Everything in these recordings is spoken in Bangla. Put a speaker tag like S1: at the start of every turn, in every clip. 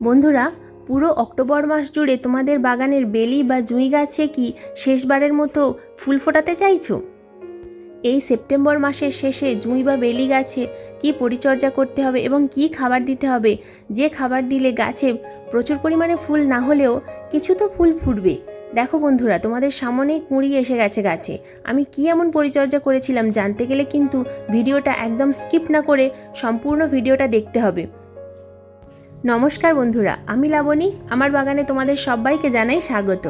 S1: বন্ধুরা, পুরো অক্টোবর মাস জুড়ে তোমাদের বাগানের বেলি বা জুঁই গাছে কি শেষবারের মতো ফুল ফোটাতে চাইছো? এই সেপ্টেম্বর মাসের শেষে জুঁই বা বেলি গাছে কি পরিচর্যা করতে হবে এবং কি খাবার দিতে হবে? যে খাবার দিলে গাছে প্রচুর পরিমাণে ফুল না হলেও কিছু তো ফুল ফুটবে। দেখো বন্ধুরা, তোমাদের সামনেই কুঁড়ি এসে গেছে গাছে। আমি কি এমন পরিচর্যা করেছিলাম জানতে গেলে কিন্তু ভিডিওটা একদম স্কিপ না করে সম্পূর্ণ ভিডিওটা দেখতে হবে। নমস্কার বন্ধুরা, আমি লাবণী। আমার বাগানে তোমাদের সবাইকে জানাই স্বাগত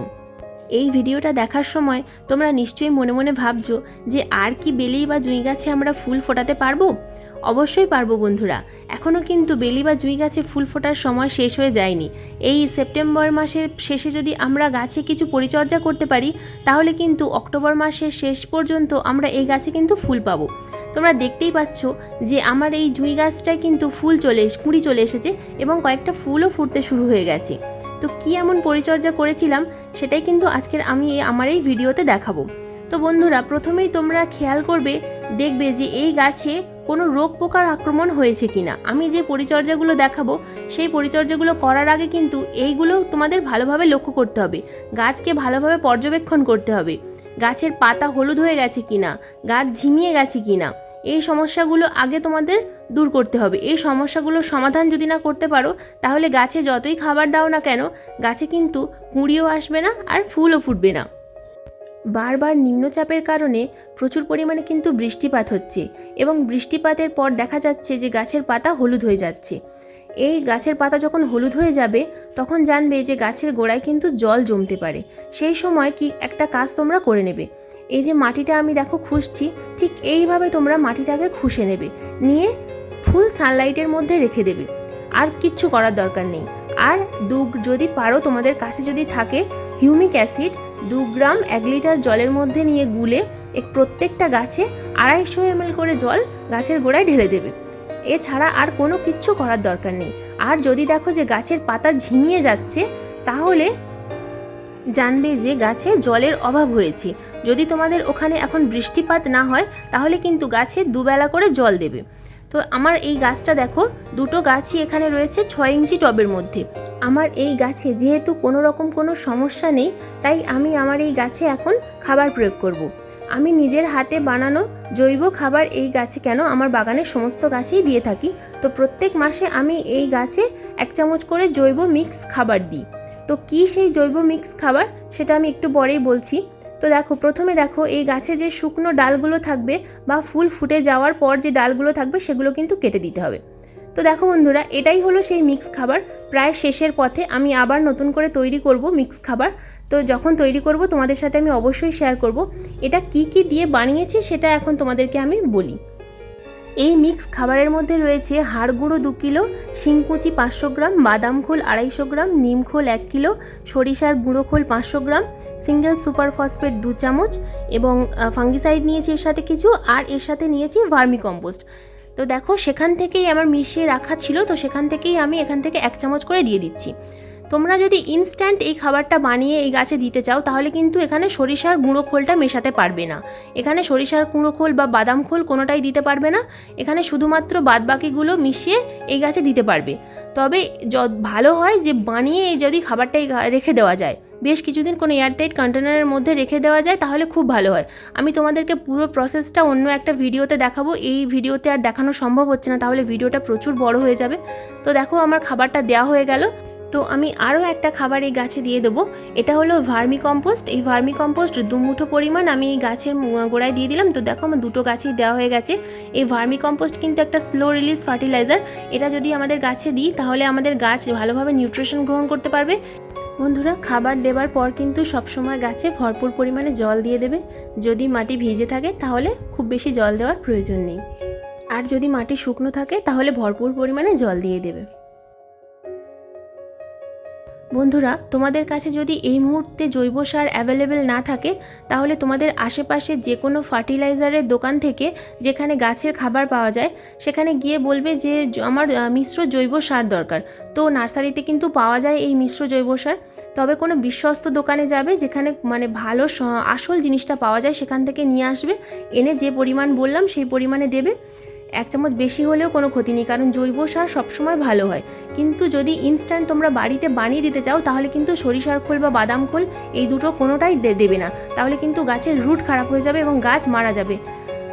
S1: এই ভিডিওটা দেখার সময় তোমরা নিশ্চয়ই মনে মনে ভাবছ যে আর কি বেলেই বা জুঁই গাছে আমরা ফুল ফোটাতে পারব? অবশ্যই পারব বন্ধুরা। এখনও কিন্তু বেলি বা জুঁই গাছে ফুল ফোটার সময় শেষ হয়ে যায়নি। এই সেপ্টেম্বর মাসের শেষে যদি আমরা গাছে কিছু পরিচর্যা করতে পারি, তাহলে কিন্তু অক্টোবর মাসের শেষ পর্যন্ত আমরা এই গাছে কিন্তু ফুল পাবো। তোমরা দেখতেই পাচ্ছ যে আমার এই জুঁই গাছটায় কিন্তু ফুল চলে কুঁড়ি চলে এসেছে এবং কয়েকটা ফুলও ফুটতে শুরু হয়ে গেছে। তো কী এমন পরিচর্যা করেছিলাম, সেটাই কিন্তু আজকের আমি আমার এই ভিডিওতে দেখাবো। তো বন্ধুরা, প্রথমেই তোমরা খেয়াল করবে, দেখবে যে এই গাছে কোনো রোগ পোকার আক্রমণ হয়েছে কিনা? আমি যে পরিচর্যাগুলো দেখাবো, সেই পরিচর্যাগুলো করার আগে কিন্তু এইগুলো তোমাদের ভালোভাবে লক্ষ্য করতে হবে। গাছকে ভালোভাবে পর্যবেক্ষণ করতে হবে। গাছের পাতা হলুদ হয়ে গেছে কিনা? গাছ ঝিমিয়ে গেছে কিনা? এই সমস্যাগুলো আগে তোমাদের দূর করতে হবে। এই সমস্যাগুলোর সমাধান যদি না করতে পারো, তাহলে গাছে যতই খাবার দাও না কেন, গাছে কিন্তু কুঁড়িও আসবে না আর ফুলও ফুটবে না। বারবার নিম্নচাপের কারণে প্রচুর পরিমাণে কিন্তু বৃষ্টিপাত হচ্ছে এবং বৃষ্টিপাতের পর দেখা যাচ্ছে যে গাছের পাতা হলুদ হয়ে যাচ্ছে। এই গাছের পাতা যখন হলুদ হয়ে যাবে, তখন জানবে যে গাছের গোড়ায় কিন্তু জল জমতে পারে। সেই সময় কি একটা কাজ তোমরা করে নেবে। এই যে মাটিটা আমি দেখো খুঁজছি, ঠিক এইভাবে তোমরা মাটিটাকে খুশে নেবে। নিয়ে ফুল সানলাইটের মধ্যে রেখে দেবে। আর কিচ্ছু করার দরকার নেই। আর দু যদি পারো তোমাদের কাছে যদি থাকে হিউমিক অ্যাসিড, দু গ্রাম এক লিটার জলের মধ্যে নিয়ে গুলে এক প্রত্যেকটা গাছে আড়াইশো এমএল করে জল গাছের গোড়ায় ঢেলে দেবে। এছাড়া আর কোনো কিচ্ছু করার দরকার নেই। আর যদি দেখো যে গাছের পাতা ঝিমিয়ে যাচ্ছে, তাহলে জানবে যে গাছে জলের অভাব হয়েছে। যদি তোমাদের ওখানে এখন বৃষ্টিপাত না হয়, তাহলে কিন্তু গাছে দুবেলা করে জল দেবে। তো আমার এই গাছটা দেখো, দুটো গাছই এখানে রয়েছে ছয় ইঞ্চি টবের মধ্যে। আমার এই গাছে যেহেতু কোনো রকম কোনো সমস্যা নেই, তাই আমি আমার এই গাছে এখন খাবার প্রয়োগ করব। আমি নিজের হাতে বানানো জৈব খাবার এই গাছে কেন আমার বাগানের সমস্ত গাছেই দিয়ে থাকি? তো প্রত্যেক মাসে আমি এই গাছে এক চামচ করে জৈব মিক্স খাবার দিই। তো কী সেই জৈব মিক্স খাবার? সেটা আমি একটু পরেই বলছি। তো দেখো, প্রথমে দেখো, এই গাছে যে শুকনো ডালগুলো থাকবে বা ফুল ফুটে যাওয়ার পর যে ডালগুলো থাকবে, সেগুলো কিন্তু কেটে দিতে হবে। তো দেখো বন্ধুরা, এটাই হলো সেই মিক্স খাবার। প্রায় শেষের পথে আমি আবার নতুন করে তৈরি করব মিক্স খাবার। তো যখন তৈরি করব, তোমাদের সাথে আমি অবশ্যই শেয়ার করব। এটা কি কি দিয়ে বানিয়েছি, সেটা এখন তোমাদেরকে আমি বলি। এই মিক্স খাবারের মধ্যে রয়েছে হাড় গুঁড়ো দু কিলো, শিংকুচি পাঁচশো গ্রাম, বাদাম খোল আড়াইশো গ্রাম, নিম খোল এক কিলো, সরিষার গুঁড়ো খোল পাঁচশো গ্রাম, সিঙ্গেল সুপার ফসফেট দু চামচ এবং ফাঙ্গিসাইড নিয়েছি এর সাথে কিছু আর এর সাথে নিয়েছি ভার্মি কম্পোস্ট। তো দেখো সেখান থেকেই আমার মিশিয়ে রাখা ছিল, তো সেখান থেকেই আমি এখান থেকে এক চামচ করে দিয়ে দিচ্ছি। তোমরা যদি ইনস্ট্যান্ট এই খাবারটা বানিয়ে এই গাছে দিতে চাও, তাহলে কিন্তু এখানে সরিষার গুঁড়ো খোলটা মেশাতে পারবে না। এখানে সরিষার গুঁড়ো খোল বা বাদাম খোল কোনোটাই দিতে পারবে না। এখানে শুধুমাত্র বাদবাকিগুলো মিশিয়ে এই গাছে দিতে পারবে। তবে ভালো হয় যে বানিয়ে এই যদি খাবারটা রেখে দেওয়া যায়। বেশ কিছুদিন কোনো এয়ারটাইট কন্টেনারের মধ্যে রেখে দেওয়া যায়, তাহলে খুব ভালো হয়। আমি তোমাদেরকে পুরো প্রসেসটা অন্য একটা ভিডিওতে দেখাবো। এই ভিডিওতে আর দেখানো সম্ভব হচ্ছে না, তাহলে ভিডিওটা প্রচুর বড় হয়ে যাবে। তো দেখো আমার খাবারটা দেওয়া হয়ে গেল। তো আমি আরও একটা খাবার এই গাছে দিয়ে দেবো। এটা হলো ভার্মি কম্পোস্ট এই ভার্মি কম্পোস্ট দু মুঠো পরিমাণ আমি এই গাছের গোড়ায় দিয়ে দিলাম। তো দেখো, আমার দুটো গাছেই দেওয়া হয়ে গেছে। এই ভার্মি কম্পোস্ট কিন্তু একটা স্লো রিলিজ ফার্টিলাইজার এটা যদি আমাদের গাছে দিই, তাহলে আমাদের গাছ ভালোভাবে নিউট্রিশন গ্রহণ করতে পারবে। বন্ধুরা, খাবার দেবার পর কিন্তু সবসময় গাছে ভরপুর পরিমাণে জল দিয়ে দেবে। যদি মাটি ভিজে থাকে, তাহলে খুব বেশি জল দেওয়ার প্রয়োজন নেই। আর যদি মাটি শুকনো থাকে, তাহলে ভরপুর পরিমাণে জল দিয়ে দেবে। বন্ধুরা, তোমাদের কাছে যদি এই মুহূর্তে জৈব সার অ্যাভেলেবেল না থাকে, তাহলে তোমাদের আশেপাশে যে কোনো ফার্টিলাইজারের দোকান থেকে যেখানে গাছের খাবার পাওয়া যায়, সেখানে গিয়ে বলবে যে আমার মিশ্র জৈব সার দরকার। তো নার্সারিতে কিন্তু পাওয়া যায় এই মিশ্র জৈব সার। তবে কোনো বিশ্বস্ত দোকানে যাবে, যেখানে মানে ভালো আসল জিনিসটা পাওয়া যায়, সেখান থেকে নিয়ে আসবে, এনে যে পরিমাণ বললাম, সেই পরিমাণে দেবে। এক চামচ বেশি হলেও কোনো ক্ষতি নেই কারণ জৈব সার সবসময় ভালো হয়। কিন্তু যদি ইনস্ট্যান্ট তোমরা বাড়িতে বানিয়ে দিতে চাও তাহলে কিন্তু সরিষার খোল বা বাদাম খোল এই দুটো কোনোটাই দেবে না। তাহলে কিন্তু গাছের রুট খারাপ হয়ে যাবে এবং গাছ মারা যাবে।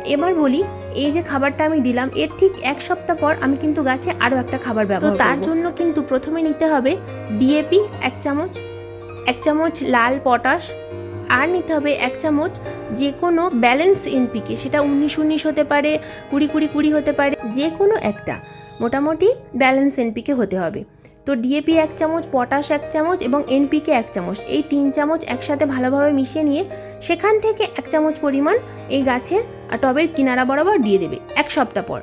S1: এবার বলি এই যে খাবারটা আমি দিলাম এর ঠিক এক সপ্তাহ পর আমি কিন্তু গাছে আরও একটা খাবার ব্যবহার তার জন্য কিন্তু প্রথমে নিতে হবে ডিএপি এক চামচ এক চামচ লাল পটাশ আর নিতে হবে এক চামচ যে কোনো ব্যালেন্স এনপিকে সেটা উনিশ উনিশ হতে পারে, কুড়ি কুড়ি কুড়ি হতে পারে যে কোনো একটা, মোটামুটি ব্যালেন্স এনপিকে হতে হবে। তো ডিএপি এক চামচ পটাশ এক চামচ এবং এনপিকে এক চামচ, এই তিন চামচ একসাথে ভালোভাবে মিশিয়ে নিয়ে সেখান থেকে এক চামচ পরিমাণ এই গাছের টবের কিনারা বরাবর দিয়ে দেবে, এক সপ্তাহ পর।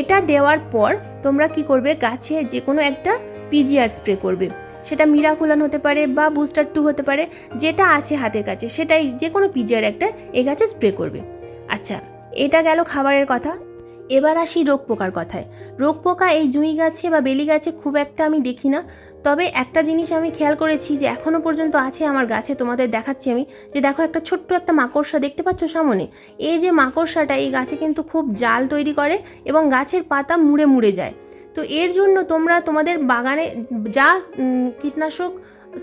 S1: এটা দেওয়ার পর তোমরা কি করবে, গাছে যে কোনো একটা পিজিআর স্প্রে করবে। সেটা মিরাকুলান হতে পারে বা বুস্টার টু হতে পারে, যেটা আছে হাতের কাছে, সেটাই যে কোনো পিজিআর একটা এ গাছে স্প্রে করবে। আচ্ছা এটা গেল খাবারের কথা। এবার আসি রোগ পোকার কথায়। রোগ পোকা এই জুঁই গাছে বা বেলি গাছে খুব একটা আমি দেখি না। তবে একটা জিনিস আমি খেয়াল করেছি যে এখনও পর্যন্ত আছে আমার গাছে, তোমাদের দেখাচ্ছি আমি। যে দেখো একটা ছোট্ট একটা মাকড়সা, দেখতে পাচ্ছ সামনে? এই যে মাকড়সাটা এই গাছে কিন্তু খুব জাল তৈরি করে এবং গাছের পাতা মুড়ে মুড়ে যায়। তো এর জন্য তোমরা তোমাদের বাগানে যা কীটনাশক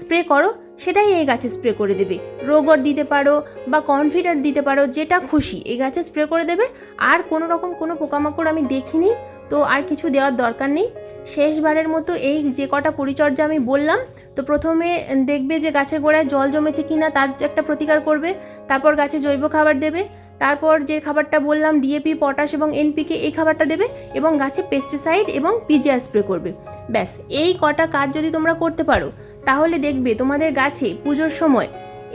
S1: স্প্রে করো, সেটাই এই গাছে স্প্রে করে দেবে। রোগর দিতে পারো বা কনফিডার দিতে পারো, যেটা খুশি, এই গাছে স্প্রে করে দেবে। আর কোনো রকম কোনো পোকামাকড় আমি দেখিনি, তো আর কিছু দেওয়ার দরকার নেই। শেষবারের মতো এই যে কটা পরিচর্যা আমি বললাম, তো প্রথমে দেখবে যে গাছের গোড়ায় জল জমেছে কিনা, তার একটা প্রতিকার করবে। তারপর গাছে জৈব খাবার দেবে। তারপর যে খাবারটা বললাম ডিএপি পটাশ এবং এনপিকে এই খাবারটা দেবে এবং গাছে পেস্টিসাইড এবং পিজিআর স্প্রে করবে। ব্যাস, এই কটা কাজ যদি তোমরা করতে পারো, তাহলে দেখবে তোমাদের গাছে পুজোর সময়,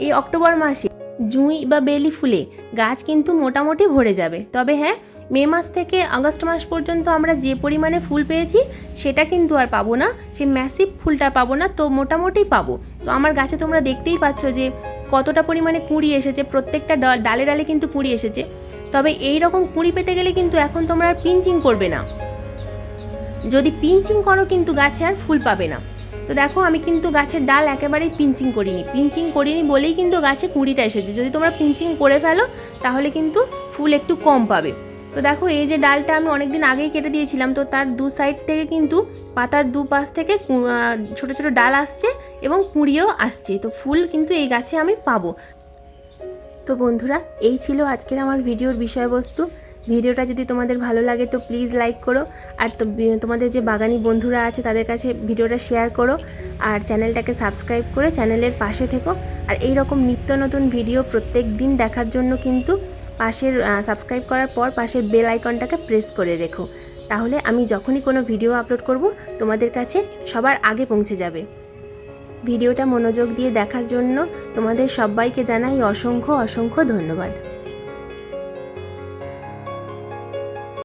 S1: এই অক্টোবর মাসে জুঁই বা বেলি ফুলে গাছ কিন্তু মোটামুটি ভরে যাবে। তবে হ্যাঁ মে মাস থেকে আগস্ট মাস পর্যন্ত আমরা যে পরিমাণে ফুল পেয়েছি সেটা কিন্তু আর পাবো না। সেই ম্যাসিভ ফুলটা পাবো না, তো মোটামুটি পাবো। তো আমার গাছে তোমরা দেখতেই পাচ্ছ যে কতটা পরিমাণে কুঁড়ি এসেছে, প্রত্যেকটা ডালে ডালে কিন্তু কুঁড়ি এসেছে। তবে এই রকম কুঁড়ি পেতে গেলে কিন্তু এখন তোমরা আর পিঞ্চিং করবে না। যদি পিঞ্চিং করো কিন্তু গাছে আর ফুল পাবে না। তো দেখো, আমি কিন্তু গাছের ডাল একেবারেই পিঞ্চিং করিনি। পিঞ্চিং করিনি বলেই কিন্তু গাছে কুঁড়িটা এসেছে। যদি তোমরা পিঞ্চিং করে ফেলো, তাহলে কিন্তু ফুল একটু কম পাবে। তো দেখো, এই যে ডালটা আমি অনেকদিন আগেই কেটে দিয়েছিলাম, তো তার দু সাইড থেকে কিন্তু পাতার দু পাশ থেকে ছোট ছোট ডাল আসছে এবং কুঁড়িও আসছে। তো ফুল কিন্তু এই গাছে আমি পাবো। তো বন্ধুরা, এই ছিল আজকের আমার ভিডিওর বিষয়বস্তু। ভিডিওটা যদি তোমাদের ভালো লাগে তো প্লিজ লাইক করো। আর তোমাদের যে বাগানি বন্ধুরা আছে তাদের কাছে ভিডিওটা শেয়ার করো। আর চ্যানেলটাকে সাবস্ক্রাইব করে চ্যানেলের পাশে থেকো। আর এই রকম নিত্য নতুন ভিডিও প্রত্যেক দিন দেখার জন্য কিন্তু পাশের সাবস্ক্রাইব করার পর পাশের বেল আইকনটাকে প্রেস করে রেখো। তাহলে আমি যখনই কোনো ভিডিও আপলোড করব, তোমাদের কাছে সবার আগে পৌঁছে যাবে। ভিডিওটা মনোযোগ দিয়ে দেখার জন্য তোমাদের সবাইকে জানাই অসংখ্য অসংখ্য ধন্যবাদ।